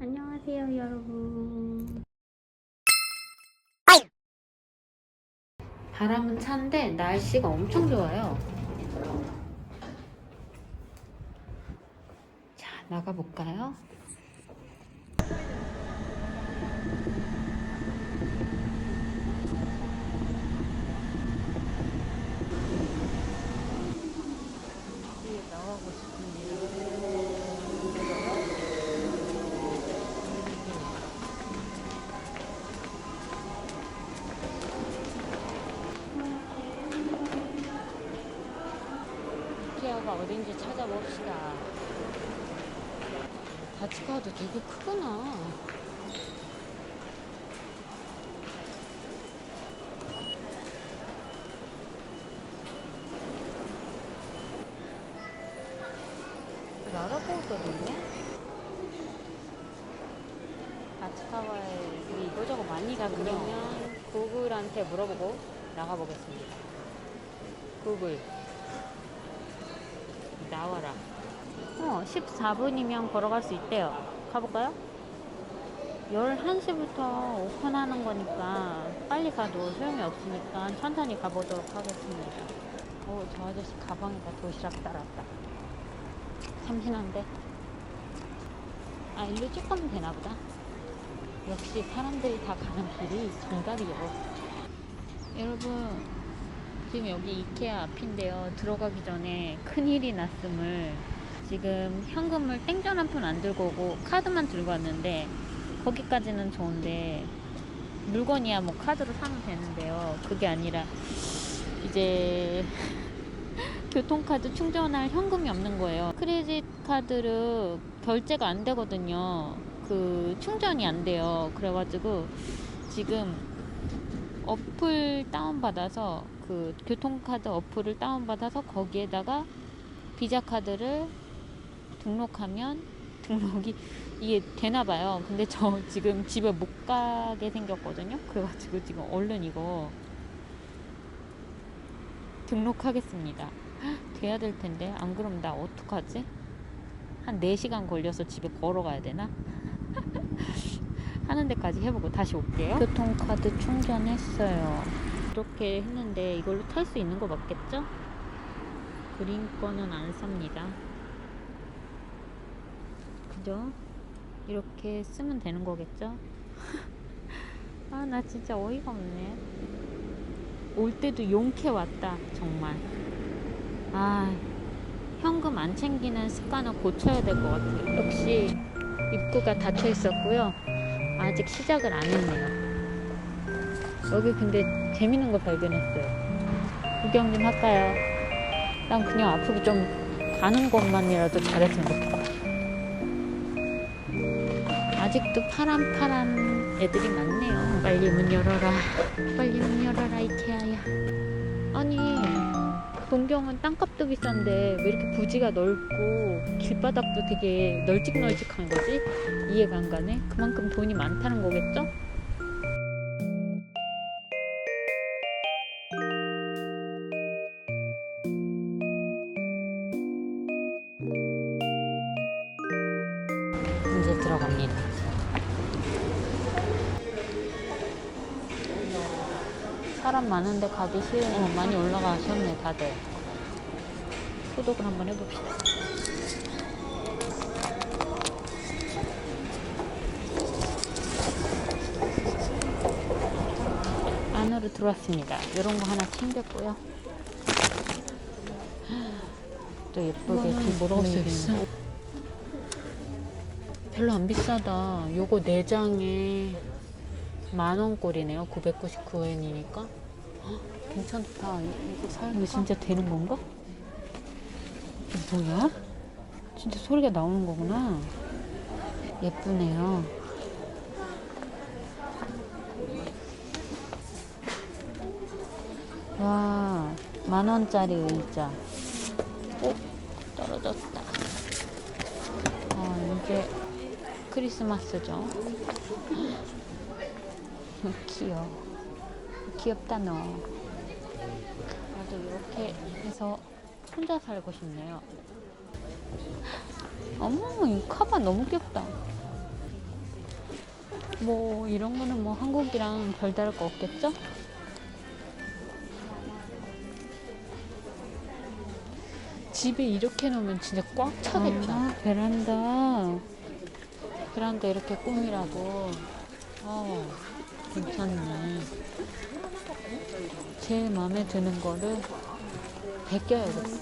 안녕하세요, 여러분. 바람은 찬데 날씨가 엄청 좋아요. 자, 나가볼까요? 봅시다. 바치카도 되게 크구나. 알아보거든요. 바치카와에 이거저거 많이 가 그러면 구글한테 물어보고 나가보겠습니다. 구글. 나와라. 어, 14분이면 걸어갈 수 있대요. 가볼까요? 11시부터 오픈하는 거니까 빨리 가도 소용이 없으니까 천천히 가보도록 하겠습니다. 오, 저 아저씨 가방에다 도시락 따랐다. 참신한데? 아, 일로 쭉 가면 되나 보다. 역시 사람들이 다 가는 길이 정답이요. 여러분, 지금 여기 이케아 앞인데요. 들어가기 전에 큰일이 났음을 지금 현금을 땡전 한 푼 안 들고 오고 카드만 들고 왔는데 거기까지는 좋은데 물건이야 뭐 카드로 사면 되는데요. 그게 아니라 이제 교통카드 충전할 현금이 없는 거예요. 크레딧 카드로 결제가 안 되거든요. 그 충전이 안 돼요. 그래가지고 지금 어플 다운받아서 그 교통카드 어플을 다운받아서 거기에다가 비자 카드를 등록하면 등록이 이게 되나 봐요. 근데 저 지금 집에 못 가게 생겼거든요. 그래가지고 지금 얼른 이거 등록하겠습니다. 헉, 돼야 될 텐데 안 그럼 나 어떡하지? 한 4시간 걸려서 집에 걸어가야 되나? 하는 데까지 해보고 다시 올게요. 교통카드 충전했어요. 이렇게 했는데 이걸로 탈 수 있는 거 맞겠죠? 그린 거는 안 삽니다. 그죠? 이렇게 쓰면 되는 거겠죠? 아, 나 진짜 어이가 없네. 올 때도 용케 왔다, 정말. 아, 현금 안 챙기는 습관을 고쳐야 될 것 같아요. 역시 입구가 닫혀 있었고요. 아직 시작을 안 했네요. 여기 근데 재밌는 거 발견했어요. 구경 좀 할까요? 난 그냥 앞으로 좀 가는 것만이라도 잘했으면 좋겠다. 아직도 파란파란 애들이 많네요. 빨리 문 열어라. 빨리 문 열어라, 이케아야. 아니, 동경은 땅값도 비싼데 왜 이렇게 부지가 넓고 길바닥도 되게 널찍널찍한 거지? 이해가 안 가네. 그만큼 돈이 많다는 거겠죠? 이제 들어갑니다. 사람 많은데 가기 쉬운, 어, 많이 올라가셨네, 다들. 소독을 한번 해봅시다. 안으로 들어왔습니다. 이런 거 하나 챙겼고요. 또 예쁘게 뒷모습이 있네. 별로 안 비싸다. 요거 4장에 만원꼴이네요. 999엔이니까. 괜찮다. 이거 사면 진짜 되는 건가? 이게 뭐야? 진짜 소리가 나오는 거구나. 예쁘네요. 와, 만원짜리 의자. 오, 떨어졌다. 아, 이제 크리스마스죠. 귀여워. 귀엽다, 너. 나도 이렇게 해서 혼자 살고 싶네요. 어머, 이 카바 너무 귀엽다. 뭐 이런 거는 뭐 한국이랑 별다를 거 없겠죠? 집에 이렇게 놓으면 진짜 꽉 차겠다. 아, 베란다. 베란다 이렇게 꾸미라고. 어, 괜찮네. 제일 마음에 드는 거를 베껴야겠어.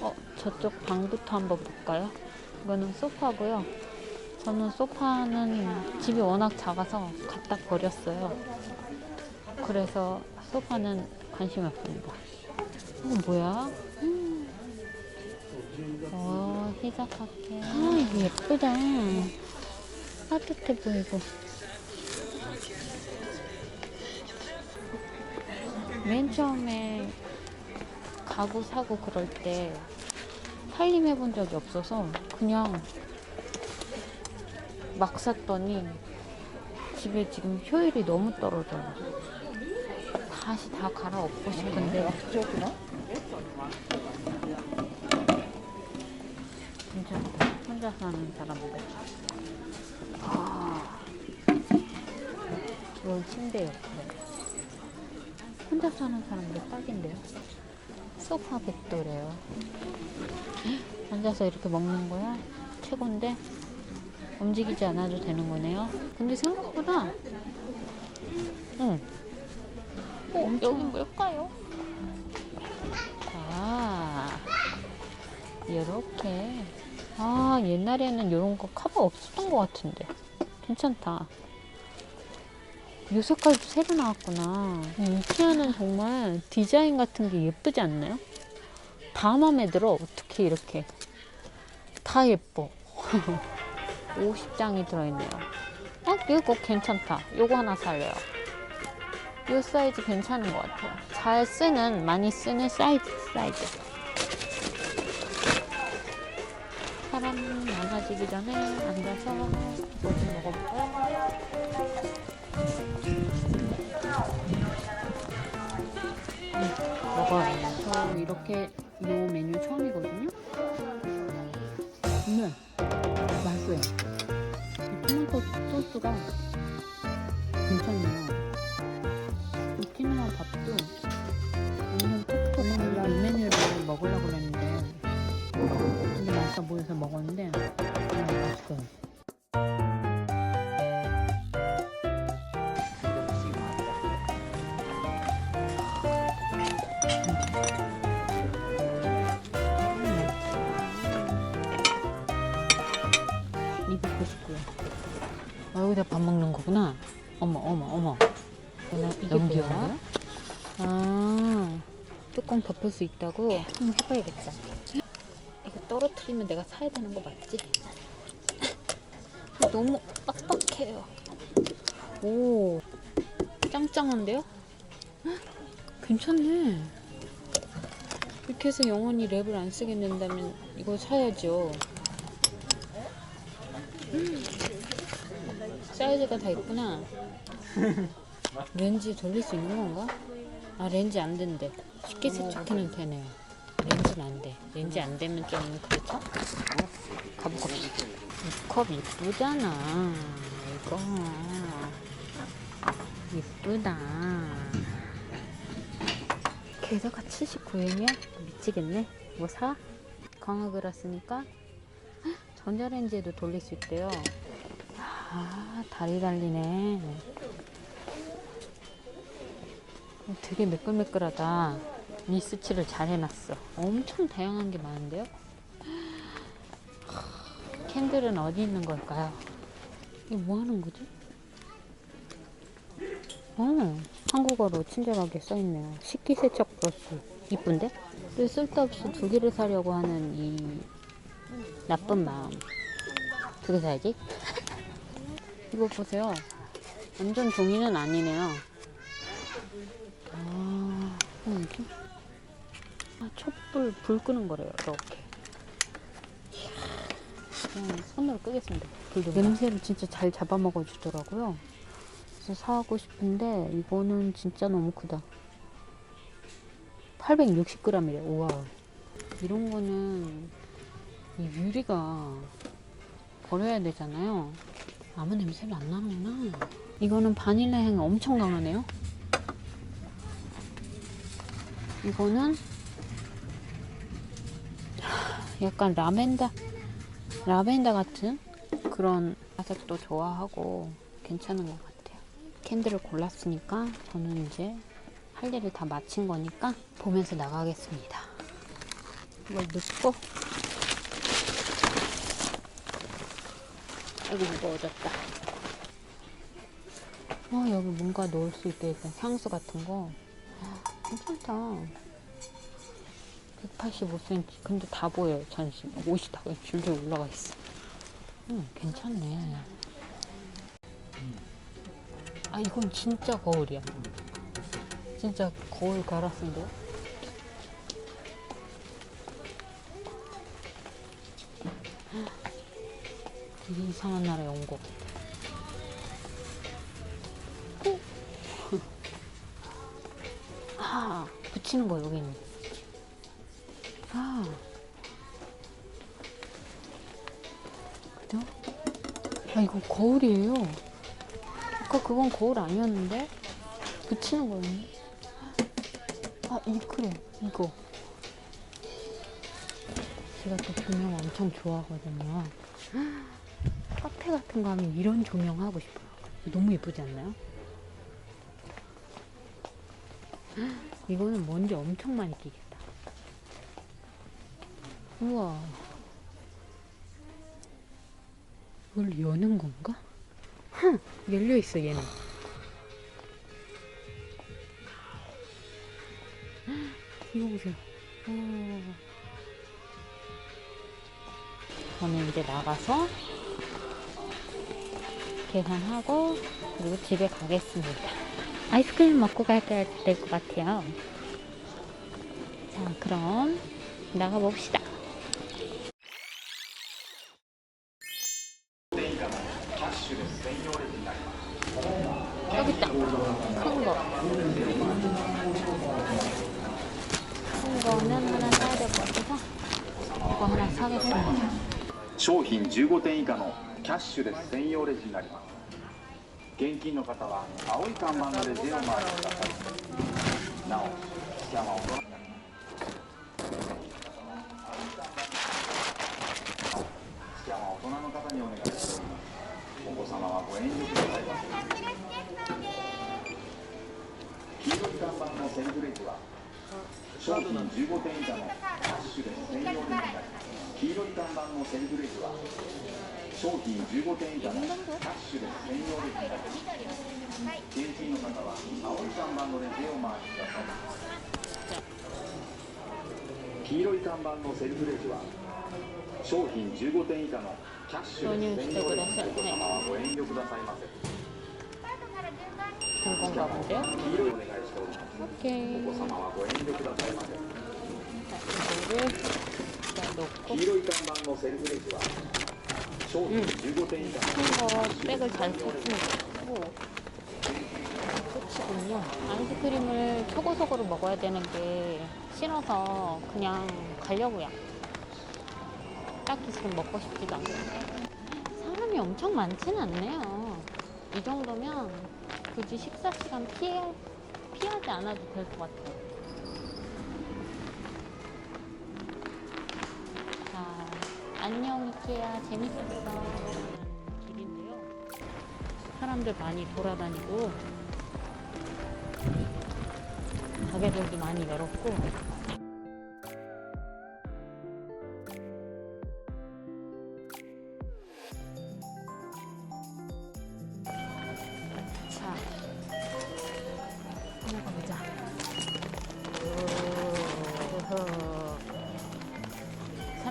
어, 저쪽 방부터 한번 볼까요? 이거는 소파고요. 저는 소파는 집이 워낙 작아서 갖다 버렸어요. 그래서 소파는 관심이 없습니다. 이건 뭐야? 음. 어, 희작하게. 아, 이거 예쁘다. 따뜻해 보이고. 맨 처음에 가구 사고 그럴 때 살림해 본 적이 없어서 그냥 막 샀더니 집에 지금 효율이 너무 떨어져요. 다시 다 갈아엎고 싶은데 혼자 사는 사람들. 아, 이건 침대 옆에. 혼자 사는 사람들 딱인데요. 소파 백도래요. 앉아서 이렇게 먹는 거야? 최고인데? 움직이지 않아도 되는 거네요. 근데 생각보다, 응. 어, 여기 뭘까요? 아, 이렇게. 아, 옛날에는 이런 거 커버 없었던 것 같은데. 괜찮다. 요 색깔도 새로 나왔구나. 이케아는 정말 디자인 같은 게 예쁘지 않나요? 다 마음에 들어. 어떻게 이렇게. 다 예뻐. 50장이 들어있네요. 어, 이거 괜찮다. 요거 하나 살래요. 요 사이즈 괜찮은 것 같아요. 잘 쓰는, 많이 쓰는 사이즈, 사이즈. 많아지기 전에 앉아서 뭐좀 먹어볼까요? 먹어요. 저 이렇게 요 메뉴 처음이거든요. 네, 맛있어요. 이 토마토 소스가 괜찮네요. 이 찌느한 밥도 완전 톡톡 이 메뉴를 먹으려고 그랬는데 근데 맛있어 보여서 먹었는데 그냥 맛있어요. 음. 299원. 아, 여기다 밥 먹는 거구나. 어머, 어머, 어머. 이게 너무 귀여워. 아, 뚜껑 덮을 수 있다고? 한번 해봐야겠다. 떨어뜨리면 내가 사야 되는 거 맞지? 너무 빡빡해요. 오, 짱짱한데요? 헉, 괜찮네. 이렇게 해서 영원히 랩을 안 쓰게 된다면 이거 사야죠. 음, 사이즈가 다 있구나. 렌즈 돌릴 수 있는 건가? 아 렌즈 안 된대. 쉽게 세척해는 되네요. 렌즈는 안 돼. 렌즈 안 되면 좀 그렇죠? 이컵 이쁘잖아. 이거 이쁘다. 게다가 79엔이야? 미치겠네. 뭐 사? 광학을 했으니까 전자레인지에도 돌릴 수 있대요. 아, 다리 달리네. 되게 매끌매끌하다. 미스칠을 잘 해놨어. 엄청 다양한 게 많은데요? 캔들은 어디 있는 걸까요? 이게 뭐 하는 거지? 어, 한국어로 친절하게 써있네요. 식기세척 브러쉬. 이쁜데? 왜 쓸데없이 두 개를 사려고 하는 이 나쁜 마음. 두 개 사야지? 이거 보세요. 완전 종이는 아니네요. 아, 뭐지? 아, 촛불 불 끄는 거래요. 이렇게. 그냥 손으로 끄겠습니다. 불도 냄새를 진짜 잘 잡아먹어 주더라고요. 그래서 사고 싶은데 이거는 진짜 너무 크다. 860g이래. 우와. 이런 거는 이 유리가 버려야 되잖아요. 아무 냄새가 안 나는구나. 이거는 바닐라 향이 엄청 강하네요. 이거는 약간 라벤더, 라벤더 같은 그런 화색도 좋아하고 괜찮은 것 같아요. 캔들을 골랐으니까 저는 이제 할 일을 다 마친 거니까 보면서 나가겠습니다. 이걸 넣고 아이고 무거워졌다. 어 여기 뭔가 넣을 수 있게 일단 향수 같은 거 아, 괜찮다. 185cm 근데 다 보여요 전신 옷이 다 줄줄 올라가 있어. 음 괜찮네. 아 이건 진짜 거울이야. 진짜 거울 갈았는데. 되게 이상한 나라에 온 것 같아. 어? 아, 붙이는 거 여기 있네. 아. 그죠? 아, 이거 거울이에요. 아까 그건 거울 아니었는데? 붙이는 거였네. 아, 이 그래. 이거. 제가 또 조명 엄청 좋아하거든요. 카페 같은 거 하면 이런 조명 하고 싶어요. 너무 예쁘지 않나요? 이거는 먼지 엄청 많이 끼겠다. 우와. 이걸 여는 건가? 흥! 열려 있어, 얘는. 이거 보세요. 우와. 저는 이제 나가서 계산하고 그리고 집에 가겠습니다. 아이스크림 먹고 갈될것 같아요. 자, 그럼 나가 봅시다. 商品15点以下のキャッシュレス専用レジになります。現金の方は青い看板のレジへお回りくださいなおスキャンは大人スキャンは大人の方にお願いしております。お子様はご遠慮くださいませ黄色い看板のセルフレジは商品15点以下のキャッシュレス専用レジになります。黄色い看板のセルフレジは商品15点以下のキャッシュレス専用レジになります現金の方は青い看板のレジへお回りください黄色い看板のセルフレジは商品15点以下のキャッシュレス専用レジお子様はご遠慮くださいませ 된 건가 본데요? 黄色いお願いしておりますお 오케이. 넣고. 음. 이거 백을 잔뜩 넣고. 끝이군요. 아이스크림을 초고속으로 먹어야 되는 게 싫어서 그냥 가려고요. 딱히 지금 먹고 싶지도 않고 사람이 엄청 많지는 않네요. 이 정도면 굳이 식사 시간 피해, 피하지 않아도 될 것 같아요. 안녕 이케아 재밌었어. 길인데요. 사람들 많이 돌아다니고 가게들도 많이 열었고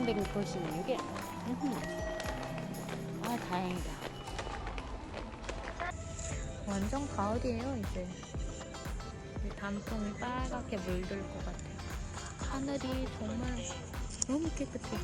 396개. 아 다행이다. 완전 가을이에요 이제. 이 단풍이 빨갛게 물들 것 같아요. 하늘이 정말 너무 깨끗해.